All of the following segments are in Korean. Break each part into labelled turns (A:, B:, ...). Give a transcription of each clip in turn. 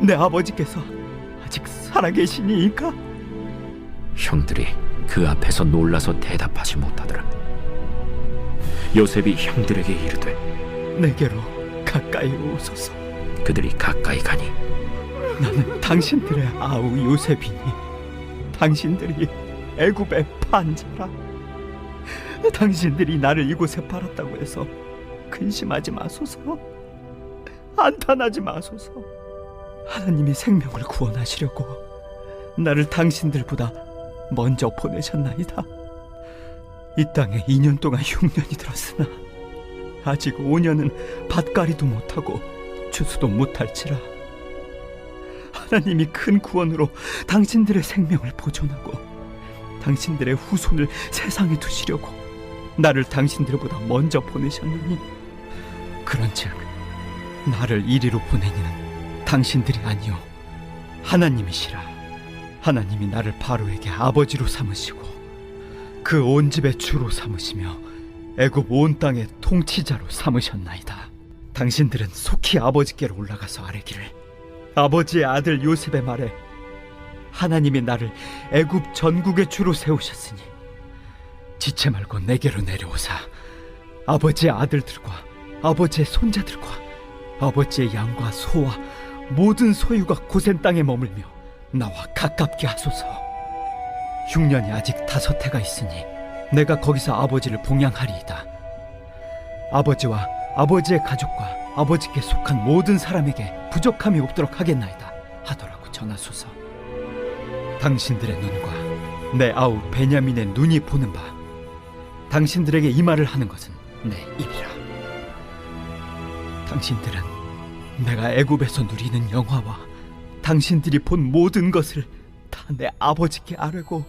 A: 내 아버지께서 아직 살아계시니까
B: 형들이 그 앞에서 놀라서 대답하지 못하더라. 요셉이 형들에게 이르되
A: 내게로 가까이 오소서.
B: 그들이 가까이 가니
A: 나는 당신들의 아우 요셉이니 당신들이 애굽의 판자라. 당신들이 나를 이곳에 팔았다고 해서 근심하지 마소서. 안탄하지 마소서. 하나님이 생명을 구원하시려고 나를 당신들보다 먼저 보내셨나이다. 이 땅에 2년 동안 흉년이 들었으나 아직 5년은 밭가리도 못하고 추수도 못할지라. 하나님이 큰 구원으로 당신들의 생명을 보존하고 당신들의 후손을 세상에 두시려고 나를 당신들보다 먼저 보내셨느니 그런즉 나를 이리로 보내니는 당신들이 아니요 하나님이시라. 하나님이 나를 바로에게 아버지로 삼으시고 그 온 집의 주로 삼으시며 애굽 온 땅의 통치자로 삼으셨나이다. 당신들은 속히 아버지께로 올라가서 아뢰기를 아버지의 아들 요셉의 말에 하나님이 나를 애굽 전국의 주로 세우셨으니 지체 말고 내게로 내려오사 아버지의 아들들과 아버지의 손자들과 아버지의 양과 소와 모든 소유가 고센 땅에 머물며 나와 가깝게 하소서. 흉년이 아직 다섯 해가 있으니 내가 거기서 아버지를 봉양하리이다. 아버지와 아버지의 가족과 아버지께 속한 모든 사람에게 부족함이 없도록 하겠나이다 하더라고 전하소서. 당신들의 눈과 내 아우 베냐민의 눈이 보는 바 당신들에게 이 말을 하는 것은 내 입이라. 당신들은 내가 애굽에서 누리는 영화와 당신들이 본 모든 것을 다 내 아버지께 아뢰고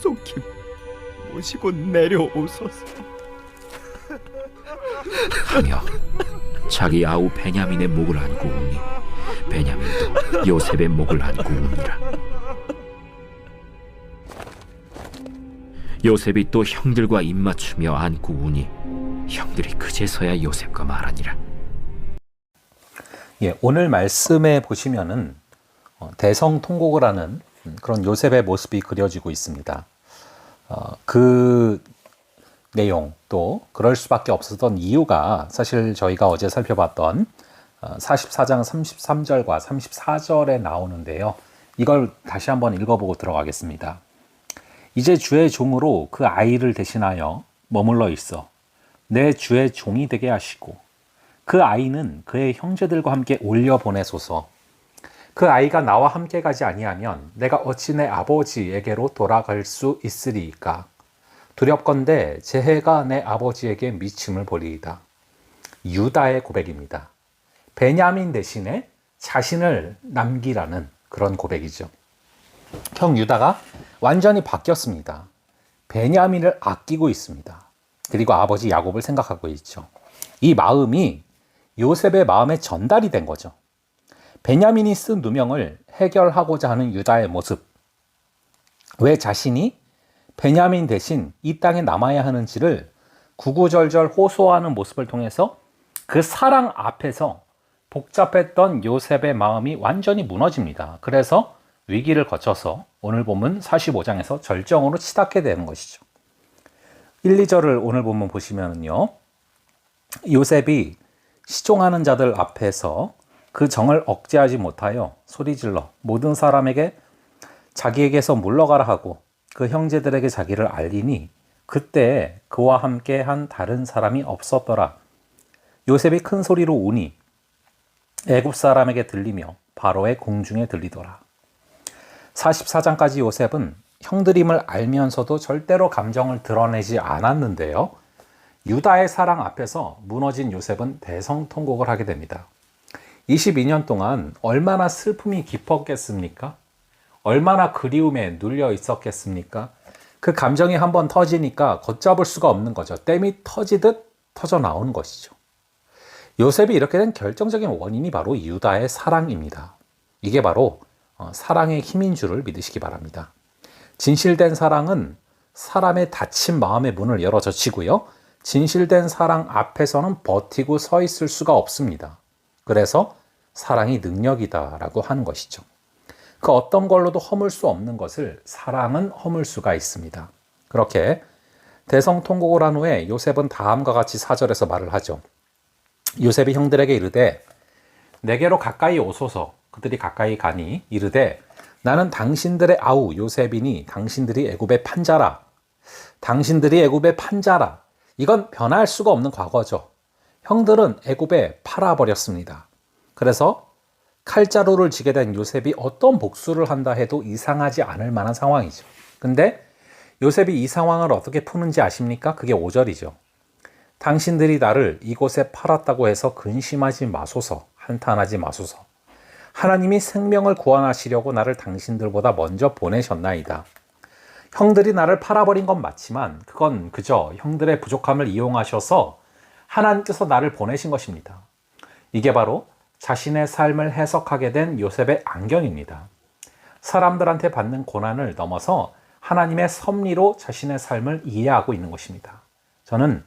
A: 속히 모시고 내려오소서.
B: 하며 자기 아우 베냐민의 목을 안고 우니 베냐민도 요셉의 목을 안고 우니라. 요셉이 또 형들과 입맞추며 안고 우니 형들이 그제서야 요셉과 말하니라
C: 예, 오늘 말씀에 보시면은 어, 대성 통곡을 하는 음, 그런 요셉의 모습이 그려지고 있습니다. 어, 그 내용 또 그럴 수밖에 없었던 이유가 사실 저희가 어제 살펴봤던 어, 44장 33절과 34절에 나오는데요. 이걸 다시 한번 읽어보고 들어가겠습니다. 이제 주의 종으로 그 아이를 대신하여 머물러 있어 내 주의 종이 되게 하시고 그 아이는 그의 형제들과 함께 올려 보내소서. 그 아이가 나와 함께 가지 아니하면 내가 어찌 내 아버지에게로 돌아갈 수 있으리이까. 두렵건대 제 해가 내 아버지에게 미침을 보리이다. 유다의 고백입니다. 베냐민 대신에 자신을 남기라는 그런 고백이죠. 형 유다가 완전히 바뀌었습니다. 베냐민을 아끼고 있습니다. 그리고 아버지 야곱을 생각하고 있죠. 이 마음이 요셉의 마음에 전달이 된 거죠. 베냐민이 쓴 누명을 해결하고자 하는 유다의 모습. 왜 자신이 베냐민 대신 이 땅에 남아야 하는지를 구구절절 호소하는 모습을 통해서 그 사랑 앞에서 복잡했던 요셉의 마음이 완전히 무너집니다. 그래서 위기를 거쳐서 오늘 보면 45장에서 절정으로 치닫게 되는 것이죠. 1, 2절을 오늘 보면 보시면요. 요셉이 시종하는 자들 앞에서 그 정을 억제하지 못하여 소리질러 모든 사람에게 자기에게서 물러가라 하고 그 형제들에게 자기를 알리니 그때 그와 함께 한 다른 사람이 없었더라. 요셉이 큰 소리로 우니 애굽 사람에게 들리며 바로의 공중에 들리더라. 44장까지 요셉은 형들임을 알면서도 절대로 감정을 드러내지 않았는데요. 유다의 사랑 앞에서 무너진 요셉은 대성통곡을 하게 됩니다. 22년 동안 얼마나 슬픔이 깊었겠습니까? 얼마나 그리움에 눌려 있었겠습니까? 그 감정이 한번 터지니까 걷잡을 수가 없는 거죠. 댐이 터지듯 터져 나오는 것이죠. 요셉이 이렇게 된 결정적인 원인이 바로 유다의 사랑입니다. 이게 바로 어, 사랑의 힘인 줄을 믿으시기 바랍니다. 진실된 사랑은 사람의 닫힌 마음의 문을 열어 젖히고요. 진실된 사랑 앞에서는 버티고 서 있을 수가 없습니다. 그래서 사랑이 능력이다라고 하는 것이죠. 그 어떤 걸로도 허물 수 없는 것을 사랑은 허물 수가 있습니다. 그렇게 대성통곡을 한 후에 요셉은 다음과 같이 사절에서 말을 하죠. 요셉이 형들에게 이르되 내게로 가까이 오소서 그들이 가까이 가니 이르되 나는 당신들의 아우 요셉이니 당신들이 애굽의 판자라 당신들이 애굽의 판자라 이건 변할 수가 없는 과거죠. 형들은 애굽에 팔아버렸습니다. 그래서 칼자루를 지게 된 요셉이 어떤 복수를 한다 해도 이상하지 않을 만한 상황이죠. 근데 요셉이 이 상황을 어떻게 푸는지 아십니까? 그게 5절이죠. 당신들이 나를 이곳에 팔았다고 해서 근심하지 마소서, 한탄하지 마소서. 하나님이 생명을 구원하시려고 나를 당신들보다 먼저 보내셨나이다. 형들이 나를 팔아버린 건 맞지만 그건 그저 형들의 부족함을 이용하셔서 하나님께서 나를 보내신 것입니다. 이게 바로 자신의 삶을 해석하게 된 요셉의 안경입니다. 사람들한테 받는 고난을 넘어서 하나님의 섭리로 자신의 삶을 이해하고 있는 것입니다. 저는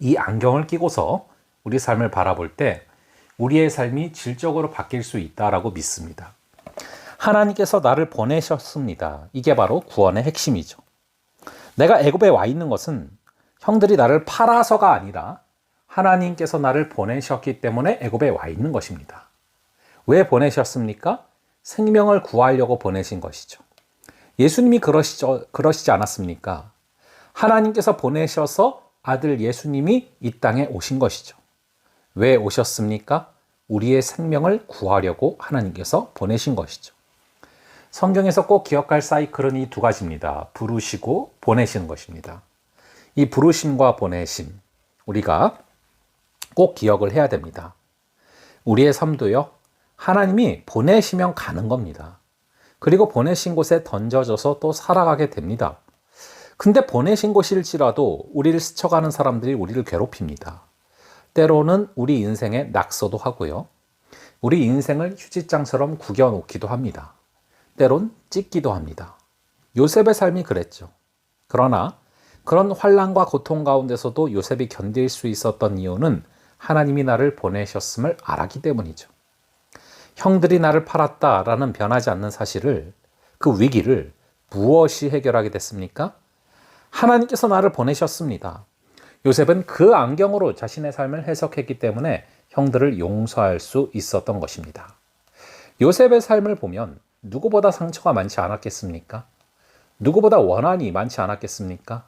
C: 이 안경을 끼고서 우리 삶을 바라볼 때 우리의 삶이 질적으로 바뀔 수 있다라고 믿습니다. 하나님께서 나를 보내셨습니다. 이게 바로 구원의 핵심이죠. 내가 애굽에 와 있는 것은 형들이 나를 팔아서가 아니라 하나님께서 나를 보내셨기 때문에 애굽에 와 있는 것입니다. 왜 보내셨습니까? 생명을 구하려고 보내신 것이죠. 예수님이 그러시죠, 그러시지 않았습니까? 하나님께서 보내셔서 아들 예수님이 이 땅에 오신 것이죠. 왜 오셨습니까? 우리의 생명을 구하려고 하나님께서 보내신 것이죠. 성경에서 꼭 기억할 사이클은 이두 가지입니다. 부르시고 보내시는 것입니다. 이 부르심과 보내심, 우리가 꼭 기억을 해야 됩니다. 우리의 삶도요, 하나님이 보내시면 가는 겁니다. 그리고 보내신 곳에 던져져서 또 살아가게 됩니다. 근데 보내신 곳일지라도 우리를 스쳐가는 사람들이 우리를 괴롭힙니다. 때로는 우리 인생에 낙서도 하고요. 우리 인생을 휴지장처럼 구겨놓기도 합니다. 때론 찢기도 합니다. 요셉의 삶이 그랬죠. 그러나 그런 환란과 고통 가운데서도 요셉이 견딜 수 있었던 이유는 하나님이 나를 보내셨음을 알았기 때문이죠. 형들이 나를 팔았다라는 변하지 않는 사실을 그 위기를 무엇이 해결하게 됐습니까? 하나님께서 나를 보내셨습니다. 요셉은 그 안경으로 자신의 삶을 해석했기 때문에 형들을 용서할 수 있었던 것입니다. 요셉의 삶을 보면 누구보다 상처가 많지 않았겠습니까? 누구보다 원한이 많지 않았겠습니까?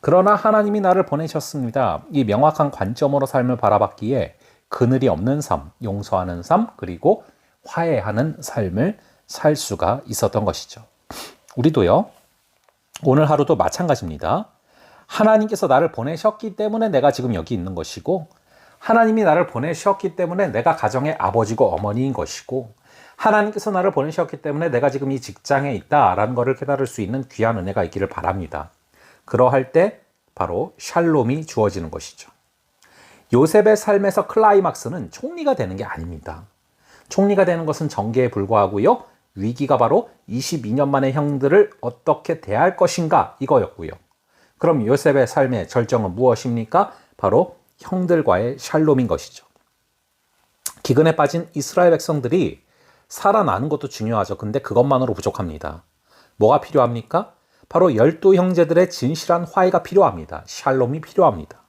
C: 그러나 하나님이 나를 보내셨습니다. 이 명확한 관점으로 삶을 바라봤기에 그늘이 없는 삶, 용서하는 삶, 그리고 화해하는 삶을 살 수가 있었던 것이죠. 우리도요, 오늘 하루도 마찬가지입니다. 하나님께서 나를 보내셨기 때문에 내가 지금 여기 있는 것이고, 하나님이 나를 보내셨기 때문에 내가 가정의 아버지고 어머니인 것이고, 하나님께서 나를 보내셨기 때문에 내가 지금 이 직장에 있다라는 것을 깨달을 수 있는 귀한 은혜가 있기를 바랍니다. 그러할 때 바로 샬롬이 주어지는 것이죠. 요셉의 삶에서 클라이막스는 총리가 되는 게 아닙니다. 총리가 되는 것은 전개에 불과하고요. 위기가 바로 22년 만에 형들을 어떻게 대할 것인가 이거였고요. 그럼 요셉의 삶의 절정은 무엇입니까? 바로 형들과의 샬롬인 것이죠. 기근에 빠진 이스라엘 백성들이 살아나는 것도 중요하죠. 근데 그것만으로 부족합니다. 뭐가 필요합니까? 바로 열두 형제들의 진실한 화해가 필요합니다. 샬롬이 필요합니다.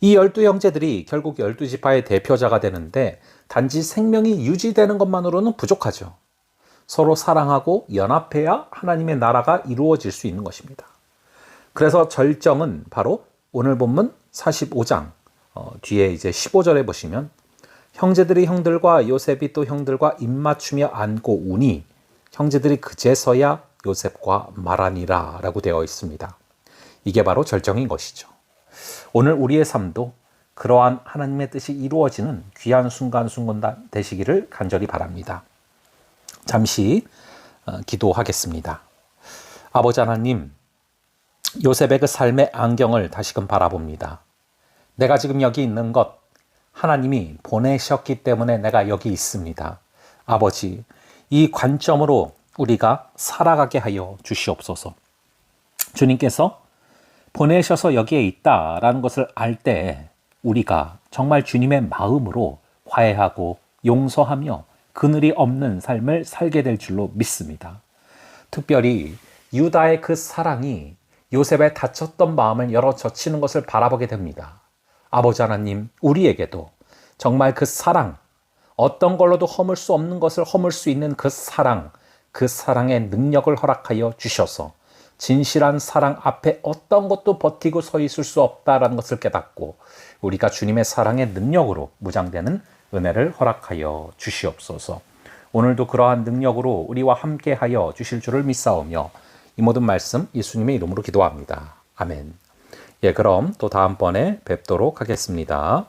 C: 이 열두 형제들이 결국 열두 지파의 대표자가 되는데 단지 생명이 유지되는 것만으로는 부족하죠. 서로 사랑하고 연합해야 하나님의 나라가 이루어질 수 있는 것입니다. 그래서 절정은 바로 오늘 본문 45장 어, 뒤에 이제 15절에 보시면 형제들이 형들과 요셉이 또 형들과 입맞추며 안고 우니 형제들이 그제서야 요셉과 말하니라 라고 되어 있습니다. 이게 바로 절정인 것이죠. 오늘 우리의 삶도 그러한 하나님의 뜻이 이루어지는 귀한 순간순간 되시기를 간절히 바랍니다. 잠시 어, 기도하겠습니다. 아버지 하나님, 요셉의 그 삶의 안경을 다시금 바라봅니다. 내가 지금 여기 있는 것 하나님이 보내셨기 때문에 내가 여기 있습니다. 아버지, 이 관점으로 우리가 살아가게 하여 주시옵소서. 주님께서 보내셔서 여기에 있다라는 것을 알 때 우리가 정말 주님의 마음으로 화해하고 용서하며 그늘이 없는 삶을 살게 될 줄로 믿습니다. 특별히 유다의 그 사랑이 요셉의 다쳤던 마음을 열어 젖히는 것을 바라보게 됩니다. 아버지 하나님, 우리에게도 정말 그 사랑, 어떤 걸로도 허물 수 없는 것을 허물 수 있는 그 사랑, 그 사랑의 능력을 허락하여 주셔서 진실한 사랑 앞에 어떤 것도 버티고 서 있을 수 없다라는 것을 깨닫고 우리가 주님의 사랑의 능력으로 무장되는 은혜를 허락하여 주시옵소서. 오늘도 그러한 능력으로 우리와 함께 하여 주실 줄을 믿사오며 이 모든 말씀 예수님의 이름으로 기도합니다. 아멘. 예, 그럼 또 다음번에 뵙도록 하겠습니다.